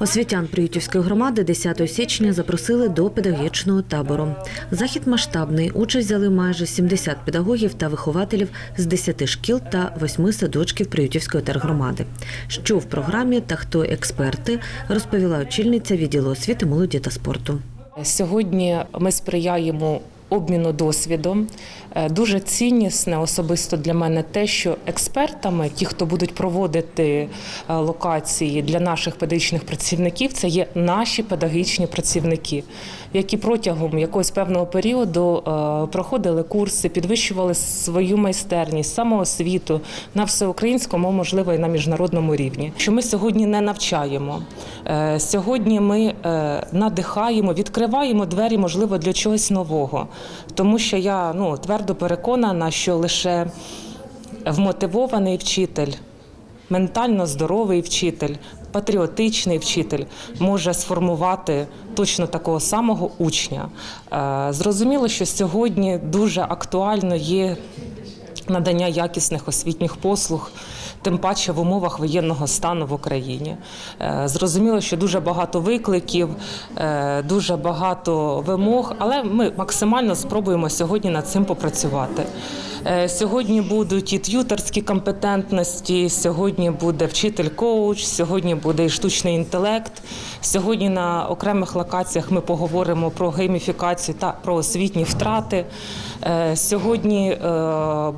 Освітян Приютівської громади 10 січня запросили до педагогічного табору. Захід масштабний. Участь взяли майже 70 педагогів та вихователів з 10 шкіл та 8 садочків Приютівської тергромади. Що в програмі та хто експерти, розповіла очільниця відділу освіти, молоді та спорту. Сьогодні ми сприяємо обміну досвідом. Е, Дуже ціннісне особисто для мене те, що експертами, ті, хто будуть проводити е, локації для наших педагогічних працівників, це є наші педагогічні працівники, які протягом якогось певного періоду е, проходили курси, підвищували свою майстерність, самоосвіту на всеукраїнському, можливо, і на міжнародному рівні. Що ми сьогодні не навчаємо. Сьогодні ми надихаємо, відкриваємо двері, можливо, для чогось нового. Тому що я ну, твердо переконана, що лише вмотивований вчитель, ментально здоровий вчитель, патріотичний вчитель може сформувати точно такого самого учня. Е, Зрозуміло, що сьогодні дуже актуально є надання якісних освітніх послуг, тим паче в умовах воєнного стану в Україні. Е, Зрозуміло, що дуже багато викликів, е, дуже багато вимог, але ми максимально спробуємо сьогодні над цим попрацювати. Е, Сьогодні будуть і т'юторські компетентності, сьогодні буде вчитель-коуч, сьогодні буде і штучний інтелект. Сьогодні на окремих локаціях ми поговоримо про гейміфікацію та про освітні втрати. Сьогодні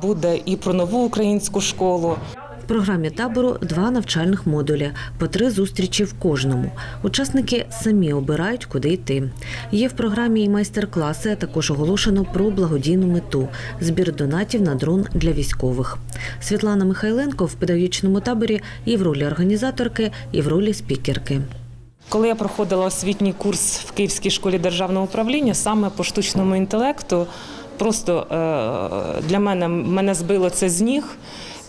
буде і про нову українську школу. Програмі табору два навчальних модулі, по три зустрічі в кожному. Учасники самі обирають, куди йти. Є в програмі і майстер-класи, а також оголошено про благодійну мету збір донатів на дрон для військових. Світлана Михайленко в педагогічному таборі і в ролі організаторки, і в ролі спікерки. Коли я проходила освітній курс в Київській школі державного управління саме по штучному інтелекту, просто е, для мене мене збило це з ніг.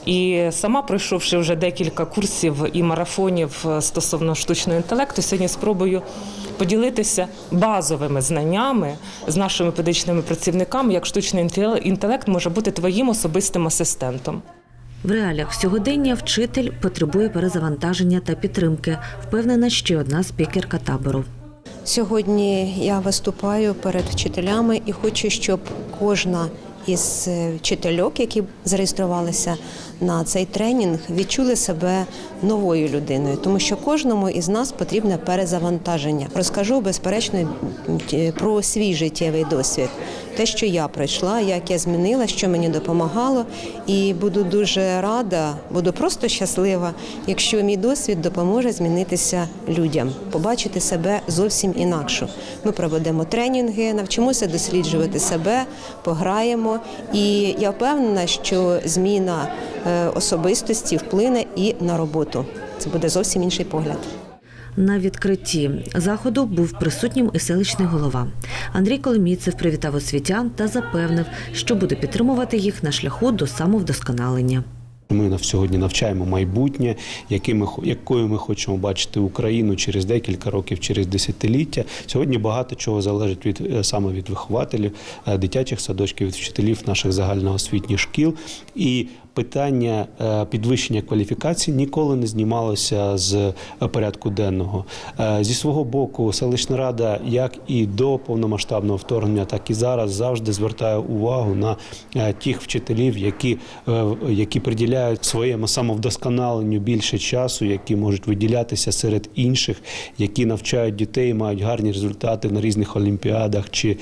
І сама пройшовши вже декілька курсів і марафонів е, стосовно штучного інтелекту, сьогодні спробую поділитися базовими знаннями з нашими педагогічними працівниками, як штучний інтел- інтелект може бути твоїм особистим асистентом. В реаліях сьогодення вчитель потребує перезавантаження та підтримки, впевнена ще одна спікерка табору. Сьогодні я виступаю перед вчителями і хочу, щоб кожна із е, вчительок, які зареєструвалися на цей тренінг, відчули себе новою людиною, тому що кожному із нас потрібне перезавантаження. Розкажу безперечно про свій життєвий досвід, те, що я пройшла, як я змінила, що мені допомагало, і буду дуже рада, буду просто щаслива, якщо мій досвід допоможе змінитися людям, побачити себе зовсім інакше. Ми проведемо тренінги, навчимося досліджувати себе, пограємо. І я впевнена, що зміна е, особистості вплине і на роботу. Це буде зовсім інший погляд. На відкритті заходу був присутнім і селищний голова. Андрій Коломійцев привітав освітян та запевнив, що буде підтримувати їх на шляху до самовдосконалення. Ми на сьогодні навчаємо майбутнє, яке ми якою ми хочемо бачити Україну через декілька років, через десятиліття. Сьогодні багато чого залежить від е, саме від вихователів, е, дитячих садочків, від вчителів наших загальноосвітніх шкіл. І питання е, підвищення кваліфікації ніколи не знімалося з е, порядку денного. Е, Зі свого боку, селищна рада, як і до повномасштабного вторгнення, так і зараз завжди звертає увагу на тих вчителів, які, які приділяють своєму самовдосконаленню більше часу, які можуть виділятися серед інших, які навчають дітей, мають гарні результати на різних олімпіадах чи,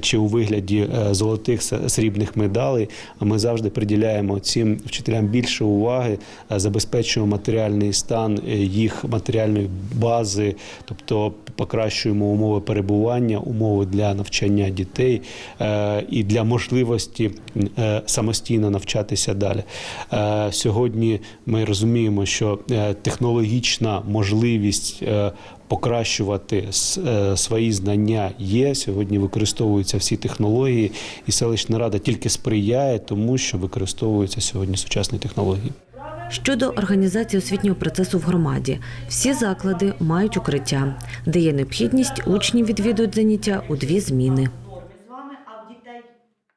чи у вигляді золотих срібних медалей. А ми завжди приділяємо цим вчителям більше уваги, е, забезпечуємо матеріальний стан е, їх матеріальної бази, тобто покращуємо умови перебування, умови для навчання дітей е, і для можливості самостійно навчатися далі. Сьогодні ми розуміємо, що технологічна можливість покращувати е, свої знання є. Сьогодні використовуються всі технології, і селищна рада тільки сприяє тому, що використовуються сьогодні сучасні технології. Щодо організації освітнього процесу в громаді, всі заклади мають укриття, де є необхідність, учні відвідують заняття у дві зміни.